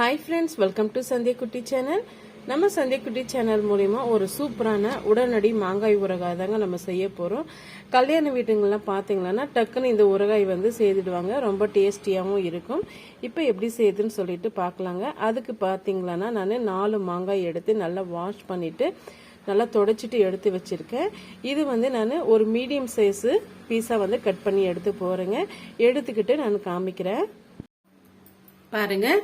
Hi friends welcome to Sandhya குட்டி channel நம்ம சந்திய குட்டி சேனல் மூலிமா ஒரு சூப்பரான உடனடி மாங்காய் ஊறுகாய் தாங்க நம்ம செய்ய போகிறோம் கல்யாண வீட்டுங்கள்லாம் பார்த்தீங்கன்னா டக்குன்னு இந்த ஊறுகாய் வந்து செய்துடுவாங்க. ரொம்ப டேஸ்டியாகவும் இருக்கும். இப்போ எப்படி செய்யுதுன்னு சொல்லிட்டு பார்க்கலாங்க அதுக்கு பார்த்தீங்களன்னா நான் நாலு மாங்காய் எடுத்து நல்லா வாஷ் பண்ணிவிட்டு நல்லா தொடச்சிட்டு எடுத்து வச்சுருக்கேன். இது வந்து நான் ஒரு மீடியம் சைஸு பீஸாக வந்து கட் பண்ணி எடுத்து போகிறேங்க எடுத்துக்கிட்டு நான் காமிக்கிறேன். பாருங்கள்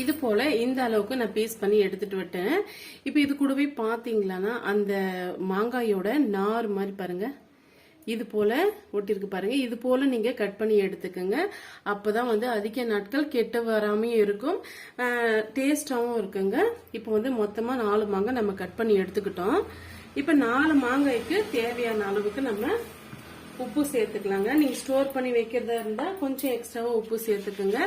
இது போல இந்த அளவுக்கு நான் பீஸ் பண்ணி எடுத்துட்டு விட்டேன். இப்போ இது கூடவே பாத்தீங்களான்னா அந்த மாங்காயோட நார் மாதிரி பாருங்க. இது போல ஒட்டிருக்கு பாருங்க. இது போல நீங்க கட் பண்ணி எடுத்துக்கோங்க. அப்பதான் வந்து அதிக நாட்கள் கெட்டு வராமையும் இருக்கும். டேஸ்ட்டாகவும் இருக்குங்க. இப்போ வந்து மொத்தமா நாலு மாங்காய் நம்ம கட் பண்ணி எடுத்துக்கிட்டோம். இப்போ நாலு மாங்காய்க்கு தேவையான அளவுக்கு நம்ம உப்பு சேர்த்துக்கலாங்க. நீங்க ஸ்டோர் பண்ணி வைக்கிறதா இருந்தா கொஞ்சம் எக்ஸ்ட்ராவா உப்பு சேர்த்துக்குங்க.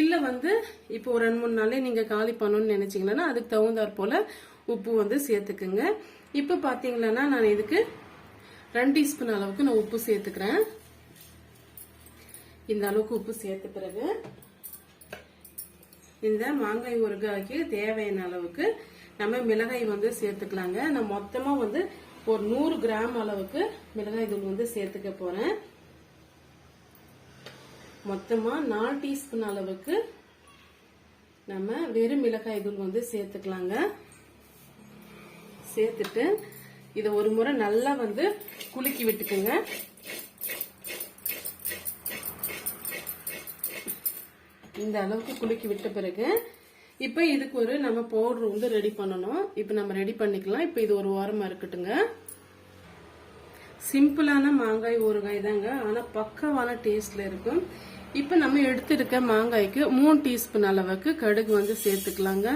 இல்ல வந்து இப்போ ஒரு ரெண்டு மூணு நாளே நீங்க காலி பண்ணணும்னு நினைச்சீங்கன்னா அதுக்கு தகுந்தாற் போல உப்பு வந்து சேர்த்துக்குங்க. இப்ப பாத்தீங்கன்னா நான் இதுக்கு ரெண்டு டீஸ்பூன் அளவுக்கு நான் உப்பு சேர்த்துக்கிறேன். இந்த அளவுக்கு உப்பு சேர்த்த பிறகு இந்த மாங்காய் ஊறுகாய்க்கு தேவையான அளவுக்கு நம்ம மிளகாய் வந்து சேர்த்துக்கலாங்க. நான் மொத்தமா வந்து ஒரு நூறு கிராம் அளவுக்கு மிளகாய் தூள் வந்து சேர்த்துக்க போறேன். மொத்தமா நாலு டீஸ்பூன் அளவுக்கு நம்ம வெறும் மிளகாய் தூள் வந்து சேர்த்துக்கலாங்க. சேர்த்துட்டு இதை ஒரு முறை நல்லா வந்து குலுக்கி விட்டுக்குங்க. இந்த அளவுக்கு குலுக்கி விட்ட பிறகு இப்போ இதுக்கு ஒரு நம்ம பவுடர் வந்து ரெடி பண்ணணும். இப்போ நம்ம ரெடி பண்ணிக்கலாம். இப்போ இது ஒரு ஓரமாக இருக்கட்டுங்க சிம்பிளான மாங்காய் ஊறுகாய் தாங்க. ஆனால் பக்கவான டேஸ்ட்ல இருக்கும். இப்போ நம்ம எடுத்துருக்க மாங்காய்க்கு மூணு டீஸ்பூன் அளவுக்கு கடுகு வந்து சேர்த்துக்கலாங்க.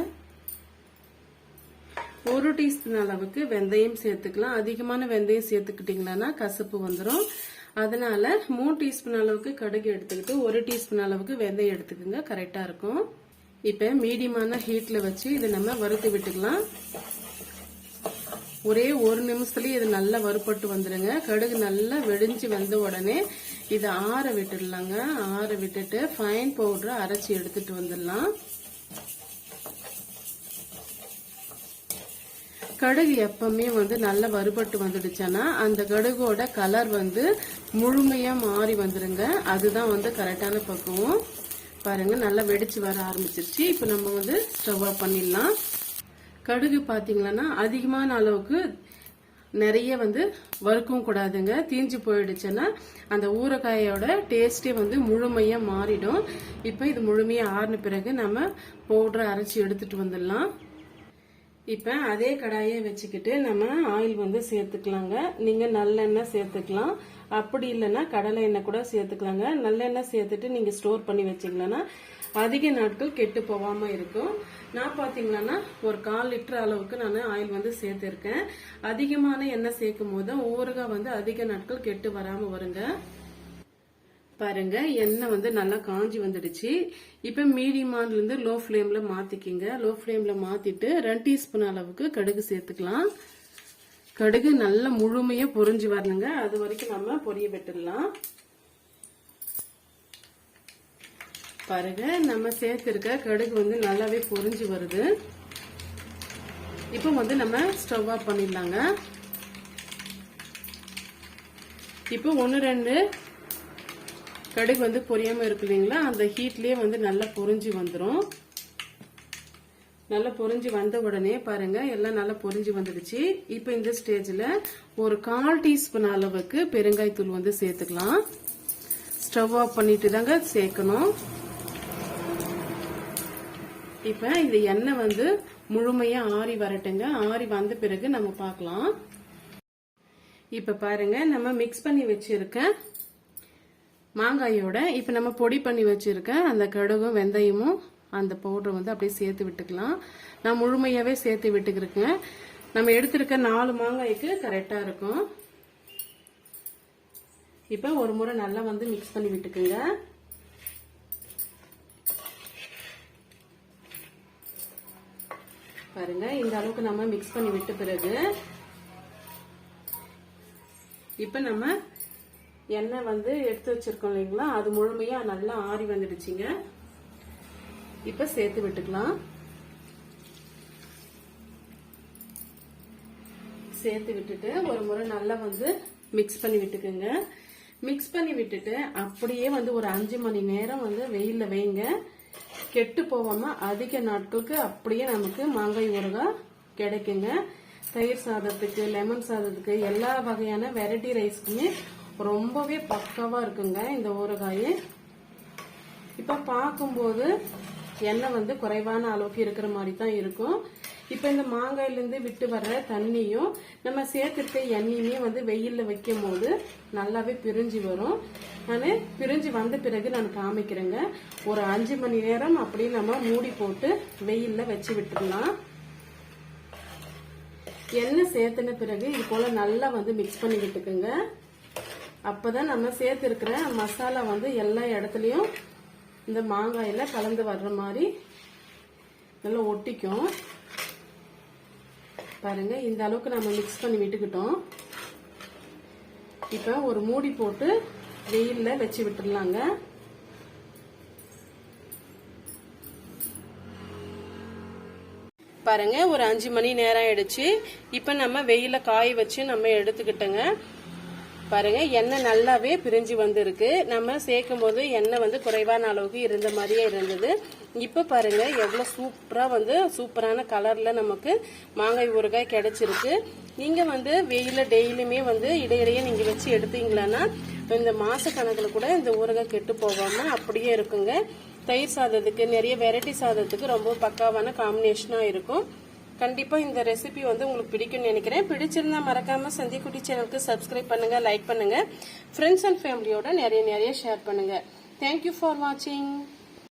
ஒரு டீஸ்பூன் அளவுக்கு வெந்தயம் சேர்த்துக்கலாம். அதிகமான வெந்தயம் சேர்த்துக்கிட்டீங்கன்னா கசப்பு வந்துடும் அதனால மூணு டீஸ்பூன் அளவுக்கு கடுகு எடுத்துக்கிட்டு ஒரு டீஸ்பூன் அளவுக்கு வெந்தயம் எடுத்துக்கோங்க. கரெக்டாக இருக்கும். இப்போ மீடியமான ஹீட்டில் வச்சு இதை நம்ம வறுத்து விட்டுக்கலாம். ஒரே ஒரு நிமிஷத்துலேயே இது நல்லா வறுபட்டு வந்துடுங்க கடுகு நல்லா வெடிஞ்சு வந்த உடனே இதை ஆற விட்டுடலாங்க. ஆற விட்டுட்டு ஃபைன் பவுடரை அரைச்சி எடுத்துட்டு வந்துடலாம். கடுகு எப்பவுமே வந்து நல்லா வறுபட்டு வந்துடுச்சுன்னா அந்த கடுகோட கலர் வந்து முழுமையாக மாறி வந்துடுங்க அதுதான் வந்து கரெக்டான பக்குவம். பாருங்க நல்லா வெடிச்சு வர ஆரம்பிச்சிருச்சு. இப்போ நம்ம வந்து ஸ்டவ் ஆஃப் பண்ணிடலாம். கடுகு பாத்தீங்கன்னா அதிகமான அளவுக்கு நிறைய வந்து வறுக்கவும் கூடாதுங்க. தீஞ்சு போயிடுச்சுன்னா அந்த ஊறுகாயோட டேஸ்டே வந்து முழுமையா மாறிடும். இப்போ இது முழுமையா ஆறின பிறகு நம்ம பவுடரை அரைச்சி எடுத்துட்டு வந்துடலாம். இப்போ அதே கடாயை வச்சுக்கிட்டு நம்ம ஆயில் வந்து சேர்த்துக்கலாங்க. நீங்கள் நல்லெண்ணெய் சேர்த்துக்கலாம். அப்படி இல்லைன்னா கடலை எண்ணெய் கூட சேர்த்துக்கலாங்க. நல்லெண்ணெய் சேர்த்துட்டு நீங்கள் ஸ்டோர் பண்ணி வச்சிங்களன்னா அதிக நாட்கள் கெட்டு போகாமல் இருக்கும். நான் பார்த்தீங்கன்னா ஒரு கால் லிட்டர் அளவுக்கு நான் ஆயில் வந்து சேர்த்துருக்கேன். அதிகமான எண்ணெய் சேர்க்கும் போது ஊறுகாய் வந்து அதிக நாட்கள் கெட்டு வராமல் வருங்க. பாருங்க எண்ணெய் வந்து நல்லா காஞ்சி வந்துடுச்சு. இப்போ மீடியமான்ல இருந்து லோ ஃப்ளேம்ல மாத்திக்கிங்க லோ ஃப்ளேம்ல மாத்திட்டு ரெண்டு டீஸ்பூன் அளவுக்கு கடுகு சேர்த்துக்கலாம். கடுகு நல்லா முழுமையா பொரிஞ்சு வரணுங்க. அது வரைக்கும் நம்ம பொரிய விட்டுடலாம். பாருங்க நம்ம சேர்த்திருக்க கடுகு வந்து நல்லாவே பொரிஞ்சு வருது. இப்போ வந்து நம்ம ஸ்டவ் ஆஃப் பண்ணிடலாங்க. இப்போ ஒன்று ரெண்டு கடுகு வந்து பொரியாமல் இருக்கு இல்லைங்களா? அந்த ஹீட்லேயே வந்து நல்லா பொறிஞ்சு வந்துடும் நல்லா பொறிஞ்சு வந்த உடனே பாருங்க எல்லாம் நல்லா பொறிஞ்சு வந்துடுச்சு. இப்போ இந்த ஸ்டேஜில் ஒரு கால் டீஸ்பூன் அளவுக்கு பெருங்காயத்தூள் வந்து சேர்த்துக்கலாம். ஸ்டவ் ஆஃப் பண்ணிட்டு தாங்க சேர்க்கணும். இப்போ இந்த எண்ணெய் வந்து முழுமையாக ஆறி வரட்டுங்க. ஆறி வந்த பிறகு நம்ம பார்க்கலாம். இப்போ பாருங்க நம்ம மிக்ஸ் பண்ணி வச்சிருக்க மாங்காயோட இப்போ நம்ம பொடி பண்ணி வச்சுருக்க அந்த கடுகும் வெந்தயமும் அந்த பவுடர் வந்து அப்படியே சேர்த்து விட்டுக்கலாம். நான் முழுமையாகவே சேர்த்து விட்டுக்கிறேங்க நம்ம எடுத்திருக்க நாலு மாங்காய்க்கு கரெக்டாக இருக்கும். இப்போ ஒரு முறை நல்லா வந்து மிக்ஸ் பண்ணி விட்டுக்குங்க. பாருங்க இந்த அளவுக்கு நம்ம மிக்ஸ் பண்ணி விட்ட பிறகு இப்போ நம்ம எண்ணெய் வந்து எடுத்து வச்சிருக்கோம் இல்லைங்களா? அது முழுமையா நல்லா ஆறி வந்துடுச்சுங்க. இப்ப சேர்த்து விட்டுக்கலாம். சேர்த்து விட்டுட்டு ஒரு முறை நல்லா வந்து மிக்ஸ் பண்ணி விட்டுக்குங்க. மிக்ஸ் பண்ணி விட்டுட்டு அப்படியே வந்து ஒரு அஞ்சு மணி நேரம் வந்து வெயில்ல வைங்க. கெட்டு போகாம அதிக நாட்களுக்கு அப்படியே நமக்கு மாங்காய் ஊறுகாய் கிடைக்குங்க. தயிர் சாதத்துக்கு லெமன் சாதத்துக்கு எல்லா வகையான வெரைட்டி ரைஸ்க்குமே ரொம்பவே பக்காவா இருக்குங்க இந்த ஊறுகாய். இப்ப பார்க்கும்போது எண்ணெய் வந்து குறைவான அளவுக்கு இருக்கிற மாதிரி தான் இருக்கும். இப்ப இந்த மாங்காயில இருந்து விட்டு வர்ற தண்ணியும் நம்ம சேர்த்துருக்க எண்ணெயுமே வந்து வெயில்ல வைக்கும் போது நல்லாவே பிரிஞ்சு வரும். நான் பிரிஞ்சு வந்த பிறகு நான் காமிக்கிறேங்க. ஒரு அஞ்சு மணி நேரம் அப்படியே நம்ம மூடி போட்டு வெயில்ல வச்சு விட்டுடலாம். எண்ணெய் சேர்த்துன பிறகு இது போல நல்லா வந்து மிக்ஸ் பண்ணி விட்டுக்குங்க அப்பதான் நம்ம சேர்த்திருக்கிற மசாலா வந்து எல்லா இடத்துலயும் இந்த மாங்காயில கலந்து வர்ற மாதிரி நல்லா ஒட்டிக்கும். பாருங்க இந்த அளவுக்கு நம்ம மிக்ஸ் பண்ணி விட்டுக்கிட்டோம். இப்ப ஒரு மூடி போட்டு வெயில்ல வச்சு விட்டுடலாங்க பாருங்க ஒரு அஞ்சு மணி நேரம் ஆயிடுச்சு. இப்ப நம்ம வெயில காய வச்சு நம்ம எடுத்துக்கிட்டோங்க. பாருங்க எண்ணெய் நல்லாவே பிரிஞ்சு வந்திருக்கு. நம்ம சேர்க்கும் போது எண்ணெய் வந்து குறைவான அளவுக்கு இருந்த மாதிரியே இருந்தது. இப்போ பாருங்க எவ்வளோ சூப்பராக வந்து சூப்பரான கலரில் நமக்கு மாங்காய் ஊறுகாய் கிடைச்சிருக்கு. நீங்கள் வந்து வெயில டெய்லியுமே வந்து இடையிடையே நீங்கள் வச்சு எடுத்தீங்களான்னா இந்த மாத கணக்கில் கூட இந்த ஊறுகாய் கெட்டு போகாமல் அப்படியே இருக்குங்க. தயிர் சாதத்துக்கு நிறைய வெரைட்டி சாதத்துக்கு ரொம்ப பக்காவான காம்பினேஷனாக இருக்கும். கண்டிப்பாக இந்த ரெசிபி வந்து உங்களுக்கு பிடிக்கும்னு நினைக்கிறேன். பிடிச்சிருந்தா மறக்காமல் சந்திக்குட்டி சேனலுக்கு சப்ஸ்கிரைப் பண்ணுங்கள் லைக் பண்ணுங்கள் ஃப்ரெண்ட்ஸ் அண்ட் ஃபேமிலியோட நிறைய நிறைய ஷேர் பண்ணுங்கள் தேங்க்யூ ஃபார் வாட்சிங்